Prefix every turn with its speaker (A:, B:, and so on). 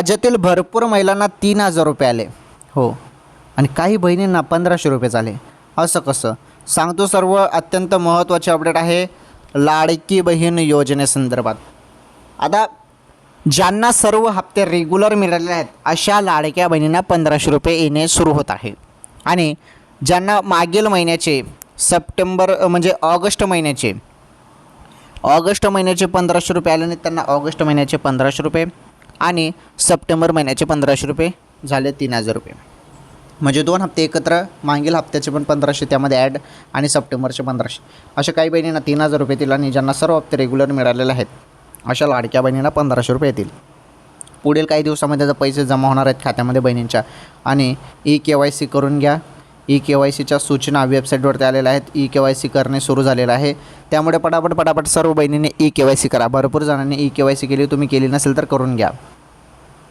A: राज्यातील भरपूर महिलांना तीन हजार रुपये आले. हो. आणि काही बहिणींना पंधराशे रुपये झाले. असं कसं? सांगतो सर्व अत्यंत महत्त्वाचे अपडेट आहे लाडकी बहीण योजनेसंदर्भात आता ज्यांना सर्व हप्ते रेग्युलर मिळालेले आहेत अशा लाडक्या बहिणींना पंधराशे रुपये येणे सुरू होत आहे. आणि ज्यांना मागील महिन्याचे सप्टेंबर म्हणजे ऑगस्ट महिन्याचे ऑगस्ट महिन्याचे पंधराशे रुपये आले नाहीत त्यांना ऑगस्ट महिन्याचे पंधराशे रुपये आणि सप्टेंबर महिन्याचे पंधराशे रुपये झाले तीन हजार रुपये. म्हणजे दोन हप्ते एकत्र मागील हप्त्याचे पण पंधराशे त्यामध्ये ॲड आणि सप्टेंबरचे पंधराशे. अशा काही बहिणींना तीन हजार रुपये येतील आणि ज्यांना सर्व हप्ते रेग्युलर मिळालेले आहेत अशा लाडक्या बहिणींना पंधराशे रुपये येतील. पुढील काही दिवसामध्ये त्याचे पैसे जमा होणार आहेत खात्यामध्ये बहिणींच्या आणि ई के वाय सी करून घ्या. ई के वाय सीच्या सूचना वेबसाईटवरती आलेल्या आहेत. ई के वाय सी करणे सुरू झालेलं आहे. त्यामुळे पटापट पटापट सर्व बहिणींनी ई के वाय सी करा. भरपूर जणांनी ई के वाय सी केली तुम्ही केली नसेल तर करून घ्या.